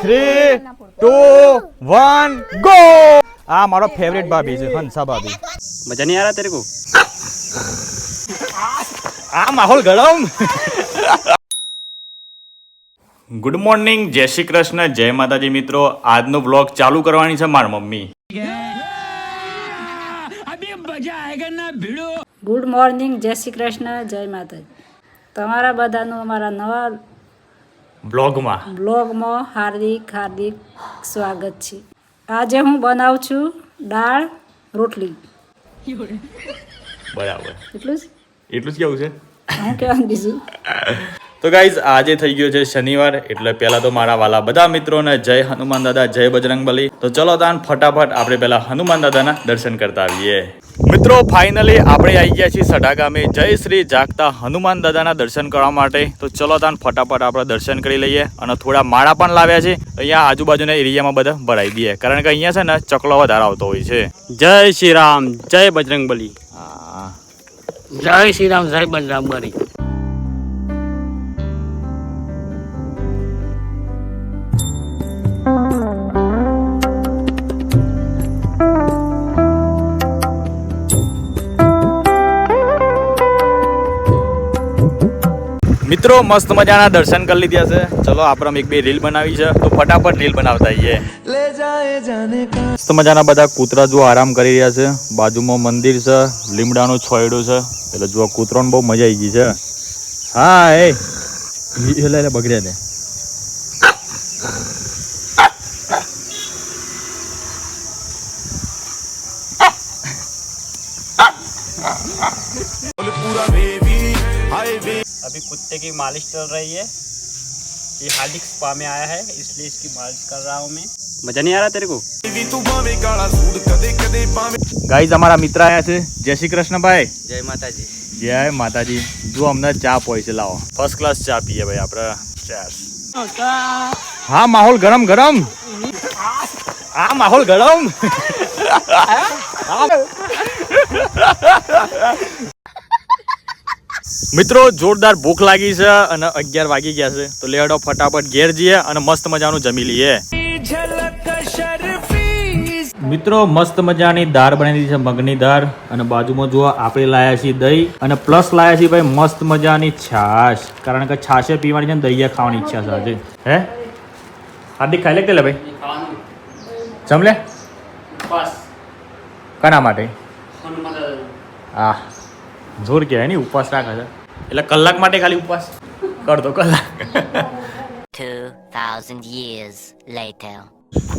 Three two one go આ મારો favourite ભાભી છે હંસા ભાભી. મજા નહીં આ તેરે કો આ માહોલ ગરમ. ગુડ મોર્નિંગ જય શ્રી કૃષ્ણ જય માતાજી મિત્રો. આજનો બ્લોગ ચાલુ કરવાની છે મારી મમ્મી. ગુડ મોર્નિંગ જય શ્રી કૃષ્ણ જય માતાજી. તમારા બધાનું અમારા નવા બ્લોગમાં. બ્લોગમાં હાર્દિક હાર્દિક સ્વાગત છે. આજે હું બનાવું છું દાળ રોટલી. બરાબર. એટલું જ? એટલું જ કેવું છે? હું કહેવાનું બીજું તો ગાઈઝ આજે થઈ ગયો છે શનિવાર એટલે પહેલાં તો મારા વાલા બધા મિત્રોને જય હનુમાન દાદા જય બજરંગબલી તો ચલો તાન ફટાફટ આપણે પહેલાં હનુમાન દાદાના દર્શન કરતા આવીએ. મિત્રો ફાઇનલી આપણે આવી ગયા છીએ સઢાગામે જય શ્રી જાગતા હનુમાન દાદાના દર્શન કરવા માટે. તો ચલો તાન ફટાફટ આપણે દર્શન કરી લઈએ અને થોડા માળા પણ લાવ્યા છે. અહીંયા આજુબાજુના એરિયામાં બધા ભરાઈ દઈએ કારણ કે અહીંયા છે ને ચકલો વધારે આવતો હોય છે. જય શ્રી રામ જય બજરંગબલી જય શ્રી રામ જય બજરંગબલી મિત્રો મસ્ત મજાના દર્શન કરી લીધા છે. ચલો આપણે એક બે રીલ બનાવી છે. તો ફટાફટ રીલ બનાવતા આવીએ મસ્ત મજાના બધા કૂતરા જો આરામ કરી રહ્યા છે. બાજુમાં મંદિર છે લીમડાનું છોયડું છે. એટલે જો કૂતરાને બહુ મજા આવી ગઈ છે. હા એ એટલે બગડ્યા ને कुत्ते की मालिश चल रही है ये हार्दिक स्पा में आया है इसलिए इसकी मालिश कर रहा हूँ मैं मजा नहीं आ रहा तेरे को ગાઈઝ અમારા મિત્ર આયા છે જય શ્રી કૃષ્ણ ભાઈ जय माता जी જય માતાજી જો અમને ચા પોય છે લાવો ફર્સ્ટ ક્લાસ ચા પીએ ભાઈ આપણે ચેસ હા માહોલ ગરમ ગરમ હા માહોલ ગરમ મિત્રો જોરદાર ભૂખ લાગી છે અને અગિયાર વાગી ગયા છે. તો લેડો ફટાફટ ઘેર જઈએ અને મસ્ત મજાનું જમી લઈએ. મિત્રો મસ્ત મજાની દાળ બનેલી છે મગની દાળ. અને બાજુમાં જુઓ આપણે લાયા છીએ દહીં. અને પ્લસ લાયા છીએ ભાઈ મસ્ત મજાની છાશ. કારણ કે છાશે પીવાની છે ને દહીંયા ખાવાની ઈચ્છા છે આજે. હે? હાર્દિક ખાઈ લે કે લે ભાઈ? જમ લે. બસ. માટે? હા. જોર કહેવાય ને ઉપવાસ રાખે છે એટલે કલાક માટે ખાલી ઉપવાસ કરતો કલાક 2,000 years later.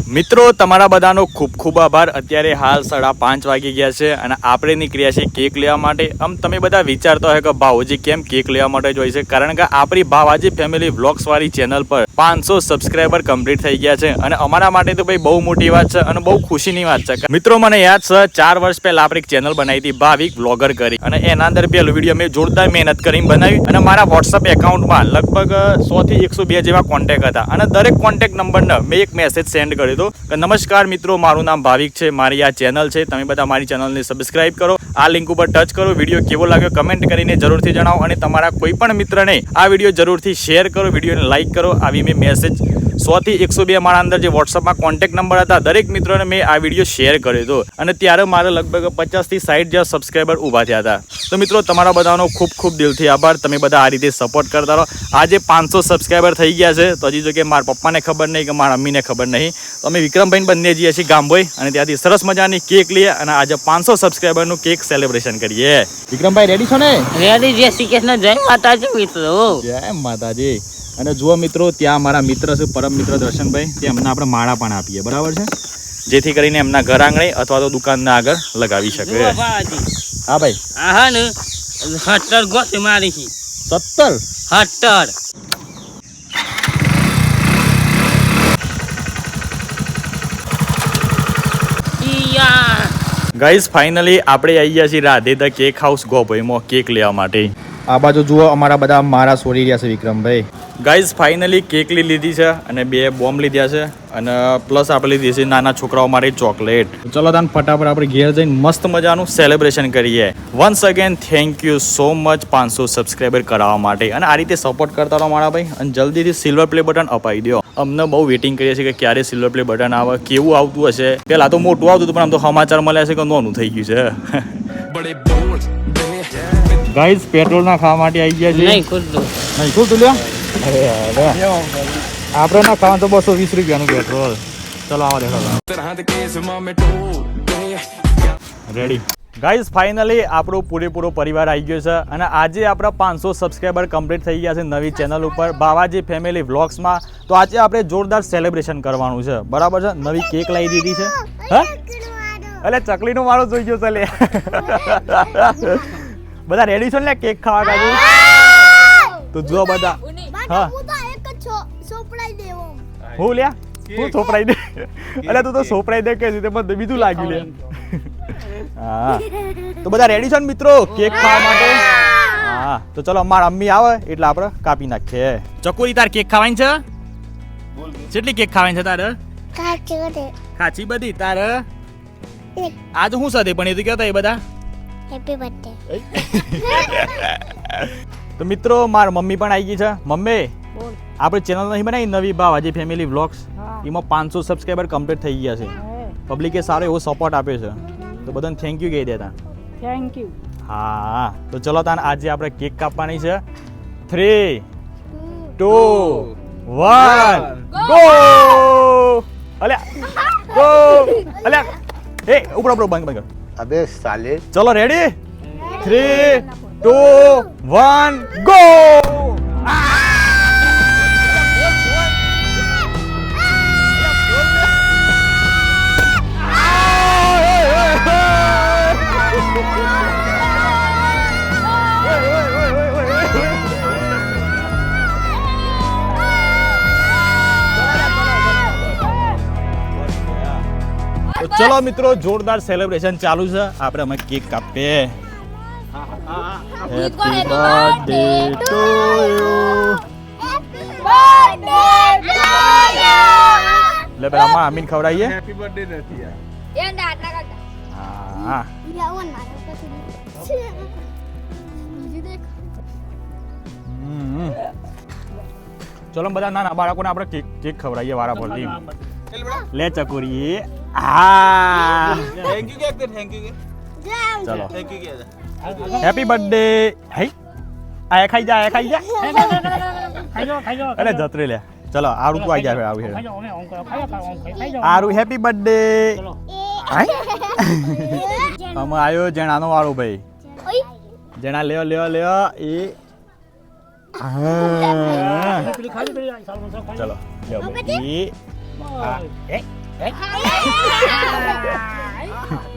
મિત્રો, તમારા બધાનો ખૂબ ખૂબ આભાર. અત્યારે હાલ સાડા પાંચ વાગી ગયા છે અને આપણે નીકળ્યા છીએ કેક લેવા માટે. આમ તમે બધા વિચારતા હોય કે ભાવજી કેમ કેક લેવા માટે જોઈ છે? કારણ કે આપણી ભાવાજી ફેમિલી વ્લોગ્સ વાળી ચેનલ પર પાંચસો સબસ્ક્રાઈબર કમ્પ્લીટ થઈ ગયા છે અને અમારા માટે તો ભાઈ બહુ મોટી વાત છે અને બહુ ખુશીની વાત છે. મિત્રો, મને યાદ છે, ચાર વર્ષ પહેલા આપણે એક ચેનલ બનાવી હતી, ભાવિક વ્લોગર કરી. અને એના અંદર પહેલું વીડિયો મેં જોરદાર મહેનત કરીને બનાવી અને મારા વોટ્સઅપ એકાઉન્ટમાં લગભગ સો થી એકસો બે જેવા કોન્ટેક્ટ હતા. અને દરેક કોન્ટેક્ટ નંબરને મેં એક મેસેજ સેન્ડ કર્યો હતો. કે નમસ્કાર મિત્રો, મારું નામ ભાવિક છે, મારી આ ચેનલ છે. તમે બધા મારી ચેનલને સબસ્ક્રાઇબ કરો. આ લિંક ઉપર ટચ કરો. વીડિયો કેવો લાગ્યો કમેન્ટ કરીને જરૂરથી જણાવો અને તમારા કોઈ પણ મિત્રને આ વીડિયો જરૂરથી શેર કરો, વિડીયોને લાઇક કરો. આવી મેં મેસેજ સો થી એકસો બે મારા અંદર જે વોટ્સઅપમાં કોન્ટેક્ટ નંબર હતા દરેક મિત્રોને મેં આ વીડિયો શેર કર્યો હતો. અને ત્યારે મારે લગભગ પચાસથી સાઠ જેવા સબસ્ક્રાઈબર ઊભા થયા હતા. તો મિત્રો તમારા બધાનો ખૂબ ખૂબ દિલથી આભાર. તમે બધા આ રીતે સપોર્ટ કરતા રહો. આજે પાંચસો સબસ્ક્રાઈબર થઈ ગયા છે. તો હજી જો કે મારા પપ્પાને ખબર નહીં કે મારા મમ્મીને ખબર નહીં. તો અમે વિક્રમભાઈ બંને જઈએ છીએ ગામભાઈ અને ત્યાંથી સરસ મજાની કેક લઈએ અને આજે પાંચસો સબસ્ક્રાઈબરનું કેક સેલિબ્રેશન કરીએ. વિક્રમભાઈ રેડી છો ને? રેડી જય શ્રી કૃષ્ણ. જય માતાજી મિત્રો. જય માતાજી. અને જુઓ મિત્રો ત્યાં મારા મિત્ર છે પરમ મિત્ર દર્શનભાઈ. તે એમને આપણે માળા પણ આપીએ બરાબર છે? જેથી કરીને એમના ઘર આંગણે અથવા તો દુકાનના આગળ લગાવી શકે. હા ભાઈ. હા ને. સત્તર ગોતી મારી છે સત્તર? ઈયા. ફાઇનલી આપણે આવી ગયા છીએ રાધે ધ કેક હાઉસ ગોભાઈમાં કેક લેવા માટે. આ બાજુ જુઓ અમારા બધા મારા છોડી રહ્યા છે વિક્રમભાઈ. ગાઈઝ ફાઇનલી કેક લઈ લીધી છે અને બે બોમ્બ લીધા છે અને પ્લસ આપણે લીધી છે નાના છોકરાઓ માટે ચોકલેટ ચલો તાન ફટાફટ આપણે ઘેર જઈને મસ્ત મજાનું સેલિબ્રેશન કરીએ. Once again thank you so much પાંચસો સબસ્ક્રાઈબર કરાવવા માટે. અને આ રીતે સપોર્ટ કરતા રહો મારા ભાઈ અને જલ્દીથી સિલ્વર પ્લે બટન અપાઈ દો અમને બહુ વેટિંગ કરીએ છીએ કે ક્યારે સિલ્વર પ્લે બટન આવે કેવું આવતું હશે. પહેલાં તો મોટું આવતું હતું પણ આમ તો સમાચાર મળ્યા છે કે નોનું થઈ ગયું છે. ગાઈઝ પેટ્રોલ ના ખાવા માટે આવી ગયા છે. નહીં ખુલ્લું નહીં ખુલ્લું લ્યો. આપણે ના ખાવાનું તો બસો વીસ રૂપિયાનું પેટ્રોલ ચલો આવા દેખાડો. રેડી ગાઈઝ ફાઇનલી આપણો પૂરેપૂરો પરિવાર આવી ગયો છે અને આજે આપણા પાંચસો સબસ્ક્રાઈબર કમ્પ્લીટ થઈ ગયા છે નવી ચેનલ ઉપર બાવાજી ફેમિલી વ્લોગ્સમાં તો આજે આપણે જોરદાર સેલિબ્રેશન કરવાનું છે. બરાબર છે? નવી કેક લાવી દીધી છે. હા? એટલે ચકલીનો માળો જોઈ ગયો છે લે. બધા રેડી છે ને કેક ખાવા કાજુ તો જો બધા. હા. હું લ્યા? હું સોપડાઈ દે? અરે તું તો સોપડાઈ દે કે મને બીજું લાગ્યું લે હા. તો બધા રેડી છે ને મિત્રો? કેક ખાવા માટે? હા. તો ચલો અમારા અમ્મી આવે એટલે આપણે કાપી નાખીએ. ચકોરી તાર કેક ખાવાની છે? કેટલી કેક ખાવાની છે તારે? ખાચી બધી તારે? આજ હું સાથે પણ એ તો કહેતા એ બધા? હેપી બર્થડે તો મિત્રો માર મમ્મી પણ આવી ગઈ છે. મમ્મી આપણે ચેનલ નહીં બનાવી? નવી ભાવ હજી ફેમિલી વ્લોગ્સ એમાં પાંચસો સબસ્ક્રાઈબર કમ્પ્લીટ થઈ ગયા છે. પબ્લિકે સારો એવો સપોર્ટ આપ્યો છે. તો બધાને થેન્ક યુ કહી દેતા થેન્ક યુ હા. તો ચલો તાન આજે આપણે કેક કાપવાની છે. થ્રી ટુ વન ગો અલ્યા. ગો અલ્યા. એ ઉપર ઉપર બંધ બંધ કર. અબે સાલે. ચલો ready three two one go ચલો મિત્રો જોરદાર સેલિબ્રેશન ચાલુ છે. આપણે અમે કેક કાપીએ. Happy birthday to you. birthday to you. એટલે પેલા માં આમીન ખવડાવીએ હેપી બર્થડે નથી યાર એ ના આટલા કરતા. હા. લાવન મારા પછી બીજું દેખ. હમ. ચલો બધા નાના બાળકોને આપણે કેક કેક ખવડાવીએ વારા પરથી લે ચકોરી. હા. થેન્ક યુ કે થેન્ક યુ કે ચલો. હેપી બર્થડે હે આ ખાઈ જા આ ખાઈ જા. ખાઈ જો ખાઈ જો અરે જતરી લે. ચલો આરું તું આવી જા આવું હેડ આરું હેપી બર્થડે અમે આવ્યો જણાનો વાળો ભાઈ. જણા લ્યો લ્યો લ્યો એ. ચલો લ્યો એ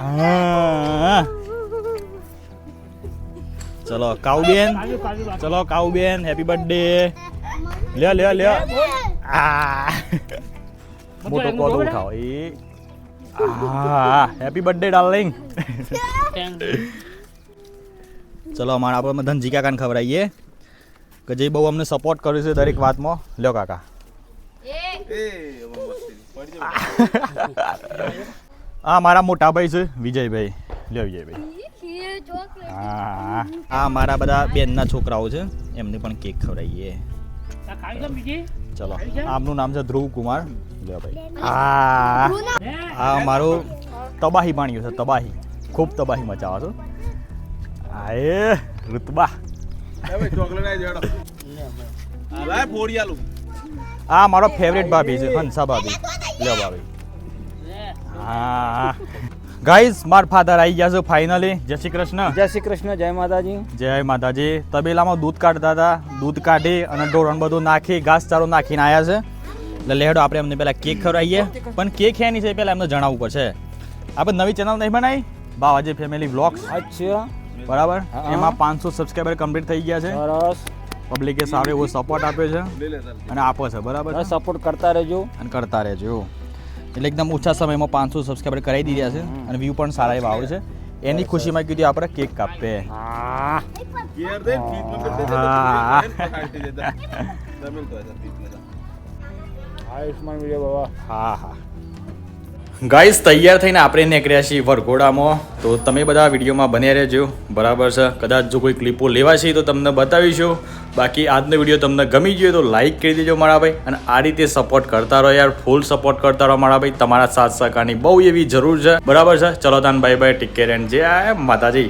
હા ચલો કાઉબેન ચલો કાઉ બેન હેપી બર્થડે લ્યો લ્યો લ્યો આ મોટો કોદો ઉઠાવો એ હા હેપી બર્થડે ડાર્લિંગ ચલો અમારા આપણે ધનજી કાકાને ખવડાવીએ કે જે બહુ અમને સપોર્ટ કર્યો છે દરેક વાતમાં લ્યો કાકા આ મારા મોટાભાઈ છે વિજયભાઈ. લ્યો વિજયભાઈ. હા આ મારા બધા બેનના છોકરાઓ છે એમને પણ કેક ખવડાવીએ ચલો આમનું નામ છે ધ્રુવ કુમાર. લ્યો ભાઈ. હા આ મારો તબાહી માણ્યું છે તબાહી. ખૂબ તબાહી મચાવો છો. આ એ ઋતબા. આ મારો ફેવરેટ ભાભી છે હંસા ભાભી લ્યો ભાભી. હા. ગાઈઝ માર ફાધર આવી ગયા છે ફાઇનલી જય શ્રી કૃષ્ણ. જય શ્રી કૃષ્ણ જય માતાજી. જય માતાજી. તબેલામાં દૂધ કાઢતા હતા દૂધ કાઢી અને ઢોરણ બધું નાખી ઘાસચારો નાખીને આવ્યા છે. એટલે લેડો આપણે એમને પહેલાં કેક ખવડાવીએ. પણ કેક હે નહીં છે પહેલાં એમને જણાવવું પડશે. આપણે નવી ચેનલ નહીં બનાવી? બાવાજી ફેમિલી વ્લોગ્સ અચ્છા. બરાબર? એમાં પાંચસો સબસ્ક્રાઈબર કમ્પ્લીટ થઈ ગયા છે. સરસ. પબ્લિકે સારો એવો સપોર્ટ આપ્યો છે. અને આપો છે બરાબર? સપોર્ટ કરતા રહેજો. અને કરતા રહેજો. એટલે એકદમ ઓછા સમયમાં પાંચસો સબસ્ક્રાઈબર કરાવી દીધા છે અને વ્યૂ પણ સારા એવા આવે છે. એની ખુશીમાં કીધું આપણે કેક કાપે. આયુષ્માન વિજય બાબા હા હા. ગાઈસ, તૈયાર થઈને આપણે નીકળ્યા છીએ વરઘોડામાં. તો તમે બધા વિડીયોમાં બને રહેજો. બરાબર છે. કદાચ જો કોઈ ક્લિપો લેવા છે તો તમને બતાવીશું. બાકી આજનો વીડિયો તમને ગમી ગયો તો લાઇક કરી દેજો મારા ભાઈ અને આ રીતે સપોર્ટ કરતા રહો યાર. ફૂલ સપોર્ટ કરતા રહો મારા ભાઈ તમારા સાથ સહકારની બહુ એવી જરૂર છે. બરાબર છે. ચલો તાન bye bye take care and Jai Mataji.